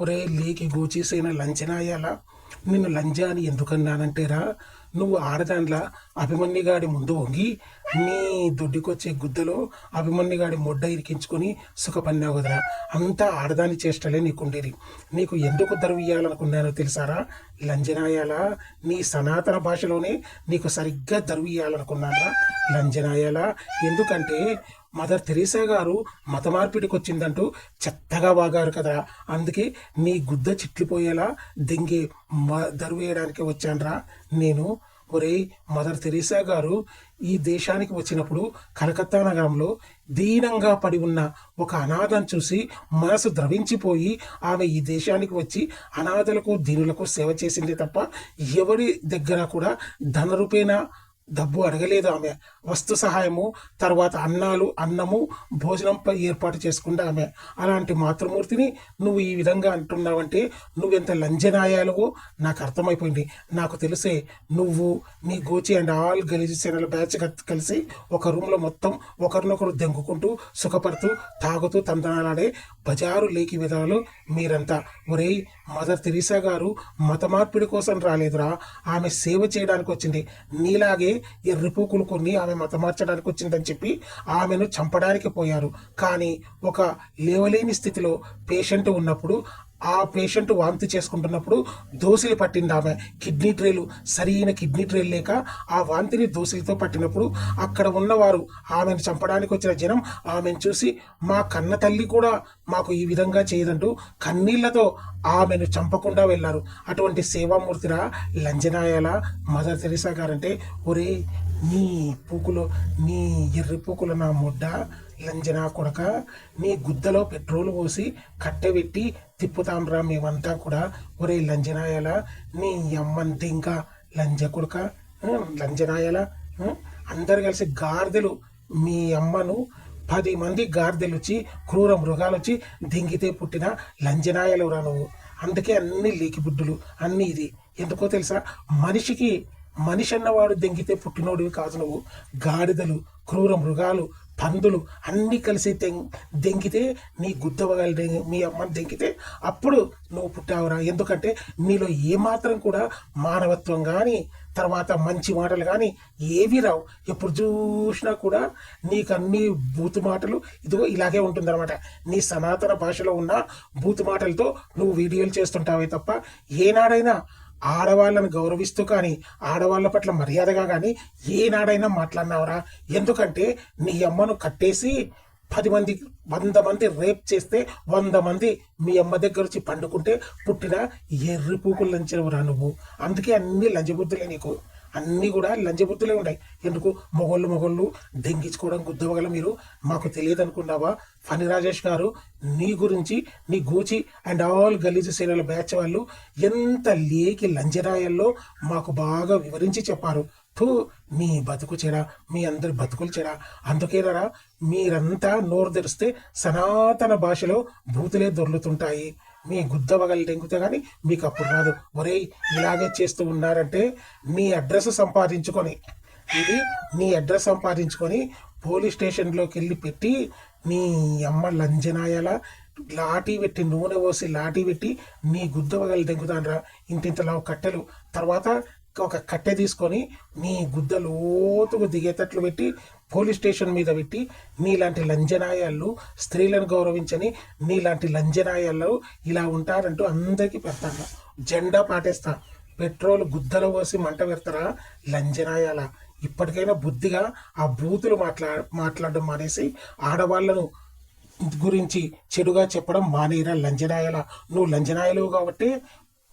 ఒరే లేకి లంచనా లంచనాయాల? నిన్ను లంజా అని ఎందుకన్నానంటేరా? నువ్వు ఆడదాండ్ల అభిమన్యుగాడి ముందు వంగి నీ దొడ్డికొచ్చే గుద్దలో అభిమన్యుగాడి మొడ్డ ఇరికించుకొని సుఖపన్నావు కదరా. అంతా ఆడదాని చేష్టలే నీకుండేది. నీకు ఎందుకు దరువు ఇయ్యాలనుకున్నానో తెలుసారా? లంజనాయాల? నీ సనాతన భాషలోనే నీకు సరిగ్గా దరువు ఇయ్యాలనుకున్నారా? లంజనాయాల? ఎందుకంటే మదర్ తెరీసా గారు మత మార్పిడికి వచ్చిందంటూ చెత్తగా వాగారు కదా అందుకే నీ గుద్ద చిట్లిపోయేలా దింగి మ- దరువేయడానికి వేయడానికి వచ్చానురా. నేను ఒరేయ్ మదర్ తెరీసా గారు ఈ దేశానికి వచ్చినప్పుడు కలకత్తా నగరంలో దీనంగా పడి ఉన్న ఒక అనాథను చూసి మనసు ద్రవించిపోయి ఆమె ఈ దేశానికి వచ్చి అనాథలకు దీనులకు సేవ చేసింది తప్ప ఎవరి దగ్గర కూడా ధన రూపేణా డబ్బు అడగలేదు ఆమె. వస్తు సహాయము తర్వాత అన్నాలు అన్నము భోజనంపై ఏర్పాటు చేసుకుంటే ఆమె. అలాంటి మాతృమూర్తిని నువ్వు ఈ విధంగా అంటున్నావంటే నువ్వెంత లంజనాయాలువో నాకు అర్థమైపోయింది. నాకు తెలిసే నువ్వు నీ గోచి అండ్ ఆల్ గలీజు సేనల బ్యాచ్ కలిసి ఒక రూమ్లో మొత్తం ఒకరినొకరు దెంగుకుంటూ సుఖపడుతూ తాగుతూ తందనాలాడే బజారు లేకి విధాలు మీరంతా. ఒరేయ్ మదర్ తెరీసా గారు మత మార్పిడి కోసం రాలేదురా. ఆమె సేవ చేయడానికి వచ్చింది నీలాగే ఎర్రిపూకులు కొన్ని ఆమె మత మార్చడానికి వచ్చిందని చెప్పి ఆమెను చంపడానికి పోయారు. కానీ ఒక లేవలేని స్థితిలో పేషెంట్ ఉన్నప్పుడు ఆ పేషెంట్ వాంతి చేసుకుంటున్నప్పుడు దోసిలి పట్టింది ఆమె కిడ్నీ ట్రేలు సరైన కిడ్నీ ట్రేలు లేక ఆ వాంతిని దోసిలితో పట్టినప్పుడు అక్కడ ఉన్నవారు ఆమెను చంపడానికి వచ్చిన జనం ఆమెను చూసి మా కన్న తల్లి కూడా మాకు ఈ విధంగా చేయదంటూ కన్నీళ్ళతో ఆమెను చంపకుండా వెళ్ళారు. అటువంటి సేవామూర్తిరా లంజనాయాల మదర్ తెరిసా గారంటే ఒరే నీ పూకులో నీ ఎర్రి పూకుల నా ముడ్డ లంజనా కొడక నీ గుద్దలో పెట్రోల్ పోసి కట్టెబెట్టి తిప్పుతాంరా మేమంతా కూడా ఒరే లంజనాయాల నీ అమ్మంతా ఇంకా లంజ కొడుక లంజనాయల లంజనాయాల అందరు కలిసి గార్దెలు. మీ అమ్మను పది మంది గార్దెలు వచ్చి క్రూర మృగాలు వచ్చి దింగితే పుట్టిన లంజనాయలు రా నువ్వు. అందుకే అన్ని లీకిబుడ్డులు అన్నీ అన్ని ఇది. ఎందుకో తెలుసా? మనిషికి మనిషి అన్నవాడు దెంగితే పుట్టినోడివి కాదు నువ్వు. గాడిదలు క్రూర మృగాలు పందులు అన్నీ కలిసి దెంకితే దెంగితే నీ గుద్దవగలు మీ అమ్మని దెంగితే అప్పుడు నువ్వు పుట్టావురా. ఎందుకంటే నీలో ఏమాత్రం కూడా మానవత్వం కానీ తర్వాత మంచి మాటలు కానీ ఏవి రావు. ఎప్పుడు చూసినా కూడా నీకు అన్ని బూతు మాటలు ఇదిగో ఇలాగే ఉంటుందన్నమాట. నీ సనాతన భాషలో ఉన్న బూతు మాటలతో నువ్వు వీడియోలు చేస్తుంటావే తప్ప ఏనాడైనా ఆడవాళ్ళని గౌరవిస్తూ కానీ ఆడవాళ్ళ పట్ల మర్యాదగా కానీ ఏనాడైనా మాట్లాడినావురా? ఎందుకంటే నీ అమ్మను కట్టేసి పది మంది వంద మంది రేప్ చేస్తే వంద మంది మీ అమ్మ దగ్గర వచ్చి పండుకుంటే పుట్టిన ఎర్రి పూకులు లంచవురా నువ్వు. అందుకే అన్ని లంచబుద్ధులే నీకు. అన్నీ కూడా లంచబుద్ధులే ఉన్నాయి ఎందుకు? మొగోళ్ళు మొగోళ్ళు దెంగించుకోవడం గుద్దవగల మీరు. మాకు తెలియదు అనుకున్నావా ఫణి రాజేష్ గారు నీ గురించి నీ గూచి అండ్ ఆల్ గలీజు సేనల బ్యాచ్ వాళ్ళు ఎంత లేకి లంజరాయల్లో మాకు బాగా వివరించి చెప్పారు. థూ మీ బతుకు చెడ మీ అందరి బతుకులు చెడ. అందుకేనరా మీరంతా నోరు తెరిస్తే సనాతన భాషలో భూతులే దొర్లుతుంటాయి. మీ గుద్దవగలు దెంగుతే కానీ మీకు అప్పుడు రాదు. ఒరేయ్ ఇలాగే చేస్తూ ఉన్నారంటే నీ అడ్రస్ సంపాదించుకొని ఇది నీ అడ్రస్ సంపాదించుకొని పోలీస్ స్టేషన్లోకి వెళ్ళి పెట్టి నీ అమ్మ లంజనాయాల లాఠీ పెట్టి నూనె పోసి లాఠీ పెట్టి నీ గుద్దవగలు దెంగుతానరా ఇంతింతలా కట్టెలు. తర్వాత ఒక కట్టె తీసుకొని నీ గుద్ద లోతుకు దిగేటట్లు పెట్టి పోలీస్ స్టేషన్ మీద పెట్టి నీలాంటి లంజనాయాళ్ళు స్త్రీలను గౌరవించని నీలాంటి లంజనాయాళ్ళు ఇలా ఉంటారంటూ అందరికీ పెడతాను జెండా పాటేస్తా. పెట్రోల్ గుద్దలు పోసి మంట పెడతారా? లంజనాయాల. ఇప్పటికైనా బుద్ధిగా ఆ బూతులు మాట్లా మాట్లాడడం మానేసి ఆడవాళ్ళను గురించి చెడుగా చెప్పడం మానేరా లంజనాయల. నువ్వు లంజనాయలు కాబట్టి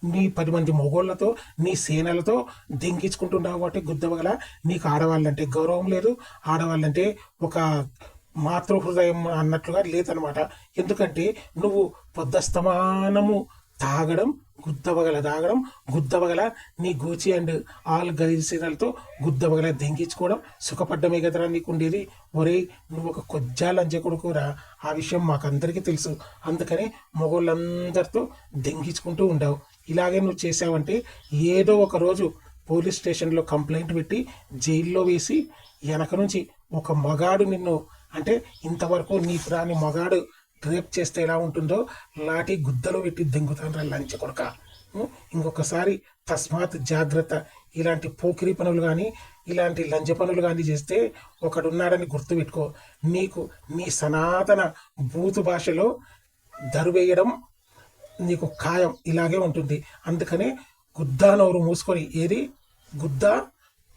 నీ పది మంది మొగోళ్ళతో నీ సేనలతో దెంకించుకుంటున్నావు కాబట్టి గుద్దవగల నీకు ఆడవాళ్ళంటే గౌరవం లేదు. ఆడవాళ్ళంటే ఒక మాతృ హృదయం అన్నట్లుగా లేదనమాట ఎందుకంటే నువ్వు పొద్దస్తమానము తాగడం గుద్దవగల తాగడం గుద్దవగల నీ గోచి అండ్ ఆల్ గలీజ్ గుద్దవగల దెంకించుకోవడం సుఖపడ్డమే కదరా నీకు ఉండేది. ఒరే నువ్వు ఒక కొజ్జా లంచ కొడుకురా. ఆ విషయం మాకందరికీ తెలుసు. అందుకని మొగోళ్ళందరితో దెంకించుకుంటూ ఉండవు. ఇలాగే నువ్వు చేసావంటే ఏదో ఒక రోజు పోలీస్ స్టేషన్లో కంప్లైంట్ పెట్టి జైల్లో వేసి వెనక నుంచి ఒక మగాడు నిన్ను అంటే ఇంతవరకు నీ ప్రాణి మగాడు రేప్ చేస్తే ఎలా ఉంటుందో లాఠీ గుద్దలు పెట్టి దెంగుతాను లంచ కొడక. ఇంకొకసారి తస్మాత్ జాగ్రత్త. ఇలాంటి పోకిరి పనులు కానీ ఇలాంటి లంచ పనులు కానీ చేస్తే ఒకడున్నాడని గుర్తుపెట్టుకో నీకు నీ సనాతన బూతు భాషలో దరువేయడం నీకు ఖాయం ఇలాగే ఉంటుంది. అందుకనే గుద్దా నోరు మూసుకొని ఏది? గుద్దా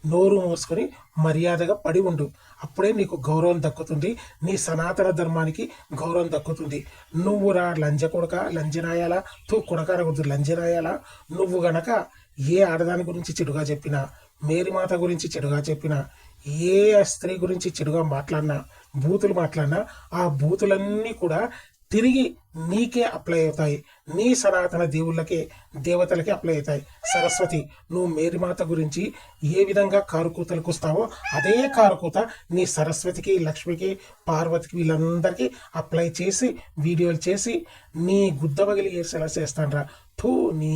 నోరు మూసుకొని మర్యాదగా పడి ఉండు. అప్పుడే నీకు గౌరవం దక్కుతుంది. నీ సనాతన ధర్మానికి గౌరవం దక్కుతుంది. నువ్వు రా లంజ కొడక లంజనాయాలా. తూ కొడక అనకూడదు లంజనాయాలా. నువ్వు గనక ఏ ఆడదాని గురించి చెడుగా చెప్పినా మేరీమాత గురించి చెడుగా చెప్పినా ఏ స్త్రీ గురించి చెడుగా మాట్లాడినా బూతులు మాట్లాడినా ఆ బూతులన్నీ కూడా తిరిగి నీకే అప్లై అవుతాయి. నీ సనాతన దేవుళ్ళకే దేవతలకే అప్లై అవుతాయి. సరస్వతి నువ్వు మేరీమాత గురించి ఏ విధంగా కారుకూతలకు వస్తావో అదే కారుకూత నీ సరస్వతికి లక్ష్మికి పార్వతికి వీళ్ళందరికీ అప్లై చేసి వీడియోలు చేసి నీ గుద్ద పగిలి ఏడ్చేలా చేస్తానరా థూ నీ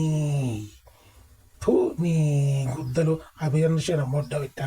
థూ నీ గుద్దలు అభినందన మొడ్డ పెట్టా